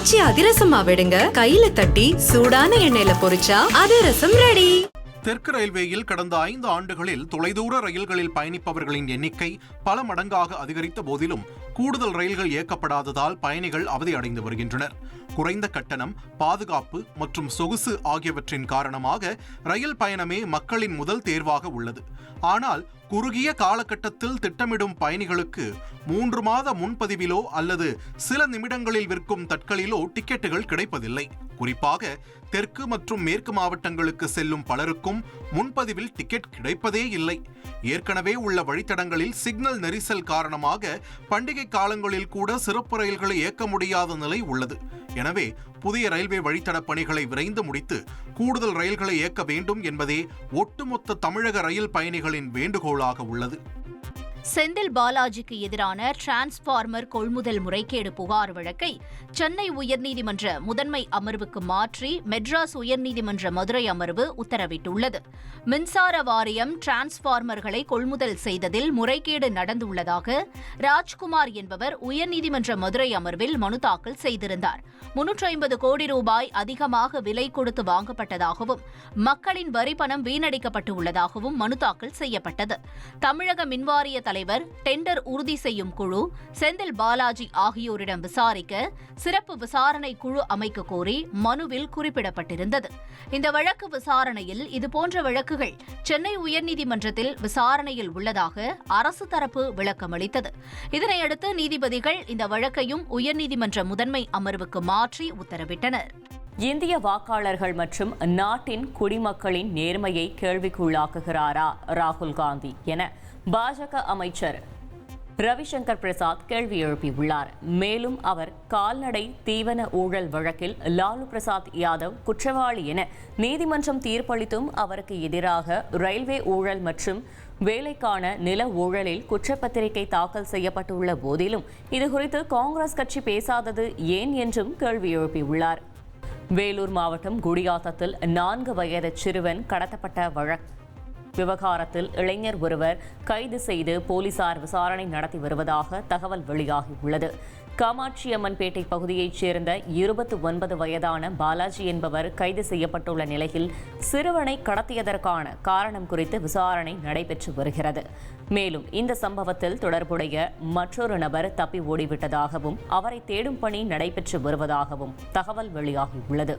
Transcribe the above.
காய்ச்சி அதிரசமா விடுங்க. கையில தட்டி சூடான எண்ணெயில பொரிச்சா அதிரசம் ரெடி. தெற்கு ரயில்வேயில் கடந்த ஐந்து ஆண்டுகளில் தொலைதூர ரயில்களில் பயணிப்பவர்களின் எண்ணிக்கை பல மடங்காக அதிகரித்த போதிலும் கூடுதல் ரயில்கள் இயக்கப்படாததால் பயணிகள் அவதியடைந்து வருகின்றனர். குறைந்த கட்டணம் பாதுகாப்பு மற்றும் சொகுசு ஆகியவற்றின் காரணமாக ரயில் பயணமே மக்களின் முதல் தேர்வாக உள்ளது. ஆனால் குறுகிய காலகட்டத்தில் திட்டமிடும் பயணிகளுக்கு மூன்று மாத முன்பதிவிலோ அல்லது சில நிமிடங்களில் விற்கும் தட்களிலோ டிக்கெட்டுகள் கிடைப்பதில்லை. குறிப்பாக தெற்கு மற்றும் மேற்கு மாவட்டங்களுக்கு செல்லும் பலருக்கும் முன்பதிவில் டிக்கெட் கிடைப்பதே இல்லை. ஏற்கனவே உள்ள வழித்தடங்களில் சிக்னல் நெரிசல் காரணமாக பண்டிகை காலங்களில் கூட சிறப்பு ரயில்களை இயக்க முடியாத நிலை உள்ளது. எனவே புதிய ரயில்வே வழித்தட பணிகளை விரைந்து முடித்து கூடுதல் ரயில்களை இயக்க வேண்டும் என்பதே ஒட்டுமொத்த தமிழக ரயில் பயணிகளின் வேண்டுகோளாக உள்ளது. செந்தில் பாலாஜிக்கு எதிரான டிரான்ஸ்பார்மர் கொள்முதல் முறைகேடு புகார் வழக்கை சென்னை உயர்நீதிமன்ற முதன்மை அமர்வுக்கு மாற்றி மெட்ராஸ் உயர்நீதிமன்ற மதுரை அமர்வு உத்தரவிட்டுள்ளது. மின்சார வாரியம் டிரான்ஸ்பார்மர்களை கொள்முதல் செய்ததில் முறைகேடு நடந்துள்ளதாக ராஜ்குமார் என்பவர் உயர்நீதிமன்ற மதுரை அமர்வில் மனு தாக்கல் செய்திருந்தார். முன்னூற்றி ஐம்பது கோடி ரூபாய் அதிகமாக விலை கொடுத்து வாங்கப்பட்டதாகவும் மக்களின் வரி பணம் வீணடிக்கப்பட்டு உள்ளதாகவும் மனு தாக்கல் செய்யப்பட்டது. தமிழக மின்வாரிய தலைவர் டெண்டர் உறுதி செய்யும் குழு செந்தில் பாலாஜி ஆகியோரிடம் விசாரிக்க சிறப்பு விசாரணை குழு அமைக்க கோரி மனுவில் குறிப்பிடப்பட்டிருந்தது. இந்த வழக்கு விசாரணையில் இதுபோன்ற வழக்குகள் சென்னை உயர்நீதிமன்றத்தில் விசாரணையில் உள்ளதாக அரசு தரப்பு விளக்கமளித்தது. இதனையடுத்து நீதிபதிகள் இந்த வழக்கையும் உயர்நீதிமன்ற முதன்மை அமர்வுக்கு மாற்றி உத்தரவிட்டனர். இந்திய வாக்காளர்கள் மற்றும் நாட்டின் குடிமக்களின் நேர்மையை கேள்விக்குள்ளாக்குகிறாரா ராகுல் காந்தி என பாஜக அமைச்சர் ரவிசங்கர் பிரசாத் கேள்வி எழுப்பியுள்ளார். மேலும் அவர் கால்நடை தீவன ஊழல் வழக்கில் லாலு பிரசாத் யாதவ் குற்றவாளி என நீதிமன்றம் தீர்ப்பளித்தும் அவருக்கு எதிராக ரயில்வே ஊழல் மற்றும் வேலைக்கான நில ஊழலில் குற்றப்பத்திரிகை தாக்கல் செய்யப்பட்டுள்ள போதிலும் இதுகுறித்து காங்கிரஸ் கட்சி பேசாதது ஏன் என்றும் கேள்வி எழுப்பியுள்ளார். வேலூர் மாவட்டம் குடியாத்தத்தில் நான்கு வயது சிறுவன் கடத்தப்பட்ட வழக்கு. விவகாரத்தில் இளைஞர் ஒருவர் கைது செய்து போலீசார் விசாரணை நடத்தி வருவதாக தகவல் வெளியாகியுள்ளது. காமாட்சியம்மன்பேட்டை பகுதியைச் சேர்ந்த இருபத்தி ஒன்பது வயதான பாலாஜி என்பவர் கைது செய்யப்பட்டுள்ள நிலையில் சிறுவனை கடத்தியதற்கான காரணம் குறித்து விசாரணை நடைபெற்று வருகிறது. மேலும் இந்த சம்பவத்தில் தொடர்புடைய மற்றொரு நபர் தப்பி ஓடிவிட்டதாகவும் அவரை தேடும் பணி நடைபெற்று வருவதாகவும் தகவல் வெளியாகியுள்ளது.